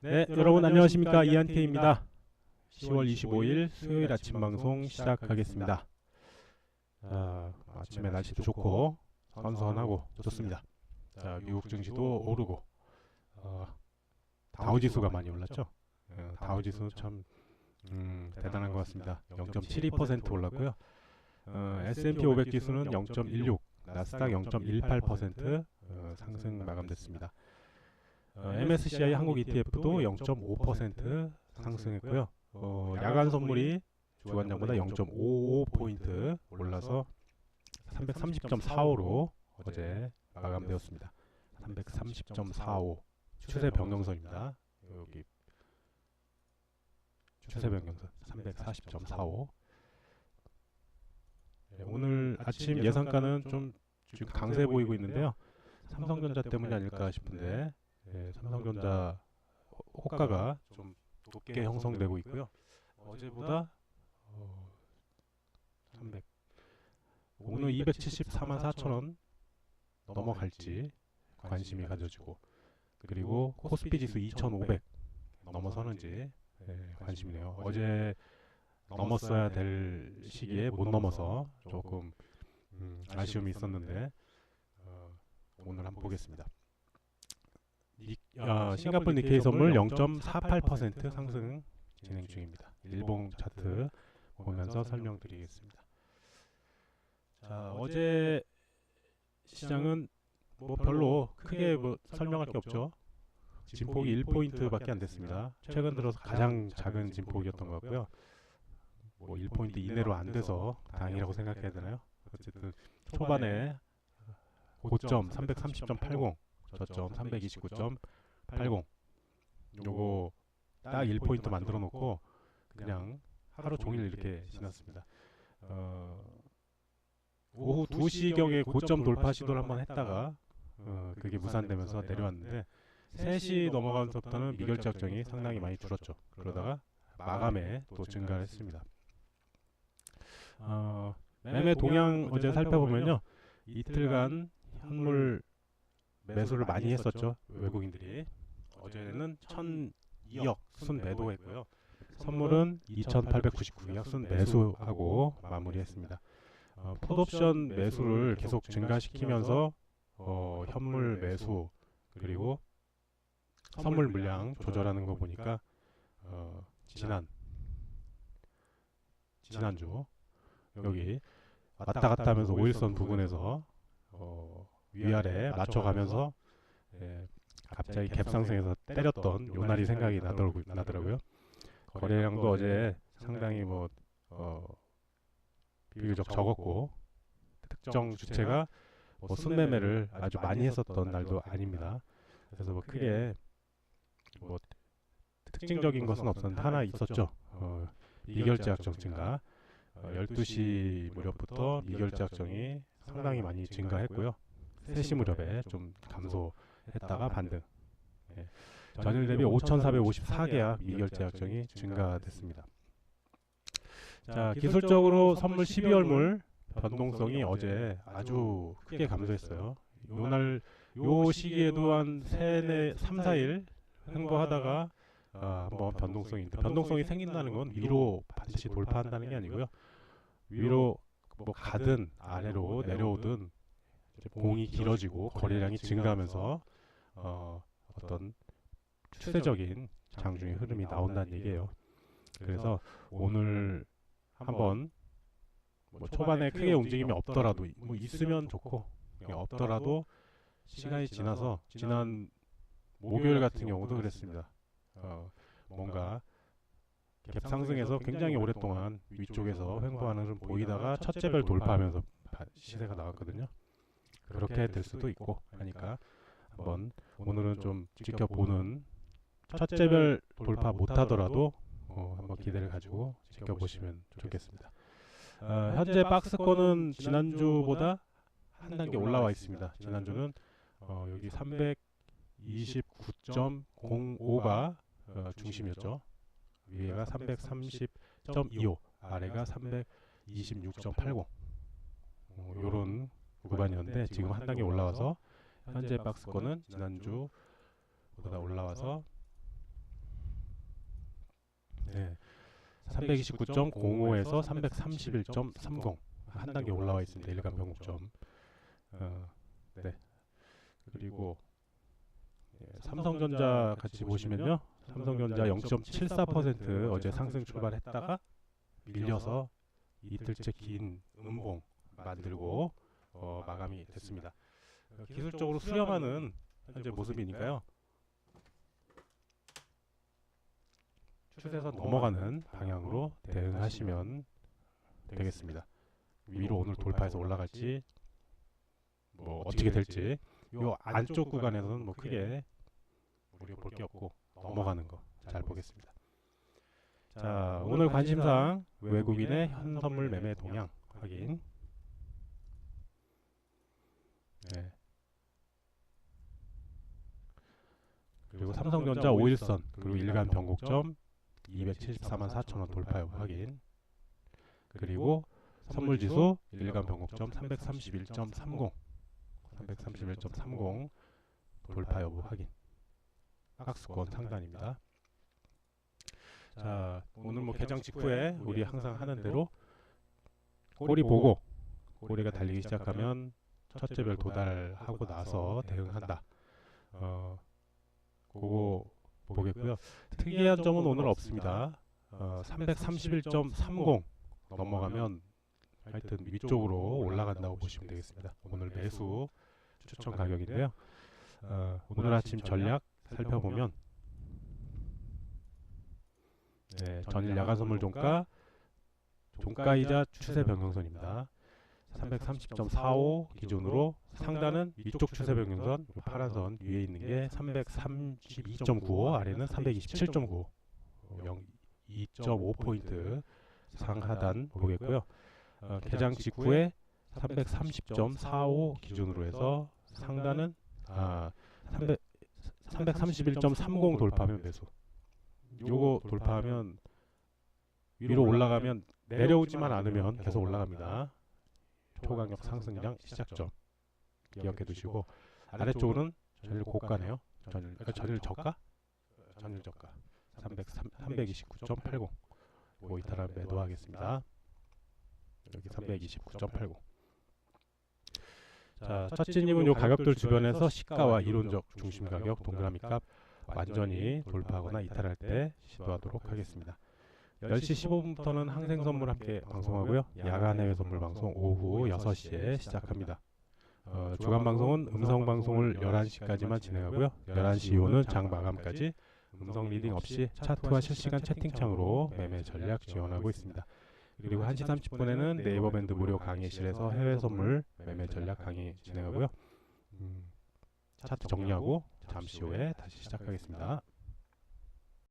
네, 여러분 안녕하십니까 이한태입니다. 10월 25일 수요일 아침 방송 시작하겠습니다. 자, 아침에 날씨도 좋고 선선하고 좋습니다. 자, 미국 증시도 오르고 어, 다우 지수가 많이 올랐죠. 어, 다우 지수 참 음, 대단한 것 같습니다. 0.72% 올랐고요. 어, S&P 500 지수는 0.16, 나스닥 0.18% 어, 상승 마감됐습니다. 어, MSCI 한국 ETF도 0.5% 상승했고요. 어, 야간 선물이 주간장보다 0.55포인트 올라서 330.45로 어제 마감되었습니다. 330.45 추세 변경선입니다. 여기 추세 변경선 340.45 네, 오늘 아침 예상가는 좀 지금 강세 보이고 있는데요. 삼성전자 때문이 아닐까 싶은데 예, 삼성전자 호가가 좀 높게 형성되고 있고요. 어제보다 어, 300 오늘 274만 4천 원 넘어갈지 관심이 가져지고 그리고 코스피 지수 2,500 넘어서는지 예, 관심이네요. 어제 넘었어야 될 시기에 못 넘어서 조금 음, 아쉬움이 있었는데 어, 오늘 한번 보겠습니다. 니, 어, 싱가포르 니케이 선물 0.48% 상승 진행 중입니다. 일봉 차트 보면서 설명드리겠습니다. 자, 어제 시장은 뭐 별로 크게 뭐 설명할 게 없죠. 진폭이 1포인트밖에 안 됐습니다. 최근 들어서 가장 작은 진폭이었던 것 같고요. 뭐 1포인트 이내로 안 돼서 다행이라고 생각해야 되나요? 어쨌든 초반에 고점 330.80 저점 329.80 요거 딱 1포인트 만들어 놓고 그냥 하루 종일 이렇게 지났습니다. 어, 오후 2시경에 고점 돌파 시도를 한번 했다가 어, 그게 무산되면서 내려왔는데 3시 넘어가면서부터는 미결제 확정이 상당히 많이 줄었죠. 그러다가 마감에 또 증가를 했습니다. 어, 매매 동향 어제 살펴보면요. 이틀간 현물 매수를 많이 했었죠. 외국인들이. 어제는 1,002억 순 매도했고요. 선물은 2,899억 순 매수하고 마무리했습니다. 어, 풋옵션 매수를 계속 증가시키면서 어, 현물 매수 그리고 선물 물량 조절하는 거 보니까 어, 지난 지난주 여기 왔다 갔다 하면서 5일선 부근에서 어, 위아래 맞춰가면서 예, 갑자기 갭상승에서 때렸던 요날이 생각이 나더라고요. 나더라고요. 거래량도 어제 상당히 뭐 어, 비교적 적었고 특정 주체가 뭐 순매매를 아주 많이 했었던 날도 아닙니다. 그래서 뭐 크게 뭐 특징적인 것은 없었는데 하나 있었죠. 어, 미결제 약정 증가. 어, 12시 무렵부터 미결제 약정이 상당히 많이 증가했고요. 3시 무렵에 좀 감소했다가 반등. 예. 전일 대비 5,454개야 미결제 약정이 증가됐습니다. 자, 기술적으로 선물 12월물 변동성이 어제 아주 크게 감소했어요. 요날 요 시기에도 한 3, 3, 4일 횡보하다가 아, 한번 변동성이 있는데 변동성이 생긴다는 건 위로 반드시 돌파한다는 게 아니고요. 위로 뭐 가든 아래로 내려오든 봉이 길어지고 거래량이 증가하면서 어, 어떤 추세적인 장중의 흐름이 나온다는 얘기예요. 그래서 오늘 한번 뭐 초반에 크게 움직임이 없더라도 뭐 있으면 좋고 없더라도 시간이 지나서 지난 목요일 같은 경우도 그랬습니다. 어, 뭔가 갭 상승에서 굉장히 오랫동안 위쪽에서 횡보하는 흐름 보이다가 첫째 별 돌파하면서 바- 시세가 나왔거든요. 그렇게 될 수도 있고 하니까 한번 오늘은 좀 지켜보는 첫째별 돌파 못하더라도 어, 한번 기대를 가지고 지켜보시면 좋겠습니다. 어, 현재 박스권은 지난주보다 한 단계 올라와 있습니다. 지난주는 어, 여기 329.05가 어, 중심이었죠. 위에가 330.25, 아래가 326.80. 어, 요런 구간이었는데 지금 한 단계 올라와서 현재 박스권은 지난주보다 올라와서 329.05에서 331.30 한 단계 올라와 있습니다. 일간 변곡점. 어, 네. 그리고 예, 삼성전자 같이 보시면요. 삼성전자 0.74% 어제 상승 출발했다가 밀려서 이틀째 긴 음봉 만들고 어, 마감이 됐습니다. 어, 기술적으로 수렴하는 현재 모습이니까요. 추세선 넘어가는 방향으로 대응하시면 되겠습니다. 위로 오늘 돌파해서 올라갈지 뭐 어떻게 될지 요 안쪽 구간에서는 뭐 크게 우리가 볼 게 없고 넘어가는 거 잘 보겠습니다. 자 오늘 관심사항 외국인의 현선물 매매 동향 확인. 네. 그리고 삼성전자 5일선 그리고 일간 변곡점 274만 4천원 돌파 여부 확인. 그리고 선물지수 일간 변곡점 331.30 331.30 돌파 여부 확인. 박스권 상단입니다. 자, 오늘 뭐 개장 직후에 우리 항상 하는 대로 꼬리 보고 꼬리가 달리기 시작하면 첫째 별 도달하고 나서 대응한다. 어, 그거 보겠고요. 특이한 점은 오늘 없습니다. 어, 331.30 넘어가면 하여튼 위쪽으로 올라간다고 보시면 되겠습니다. 오늘 매수 추천 가격인데요. 어, 오늘 아침 전략 살펴보면 네, 전일 야간 선물 종가 종가이자 추세 변경선입니다. 330.45 기준으로 상단은 위쪽 추세 변경선 요 파란 선 위에 있는 게 332.95 아래는 327.95 2.5포인트 상하단 보겠고요. 어, 개장 직후에 330.45 기준으로 해서 상단은 아, 300, 331.30 돌파하면 매수. 요거 돌파하면 위로 올라가면 내려오지만 않으면 계속 올라갑니다. 초강력 상승량 시작점. 기억해 두시고 아래쪽은 전일 고가네요. 전일 아, 전일 저가? 전일 저가. 329.80 요거 이탈한 매도하겠습니다. 여기 329.80 자, 첫째님은 요 가격들 주변에서 시가와 이론적 중심 가격 동그라미 값 완전히 돌파하거나 이탈할 때 시도하도록 하겠습니다. 10시 15분부터는 항생 선물 함께 방송하고요. 야간 해외 선물 방송 오후 6시에 시작합니다. 어, 주간 방송은 음성 방송을 11시까지만 진행하고요. 11시 이후는 장 마감까지 음성 리딩 없이 차트와 실시간 채팅창으로 매매 전략 지원하고 있습니다. 그리고 1시 30분에는 네이버 밴드 무료 강의실에서 해외 선물 매매 전략 강의 진행하고요. 음, 차트 정리하고 잠시 후에 다시 시작하겠습니다.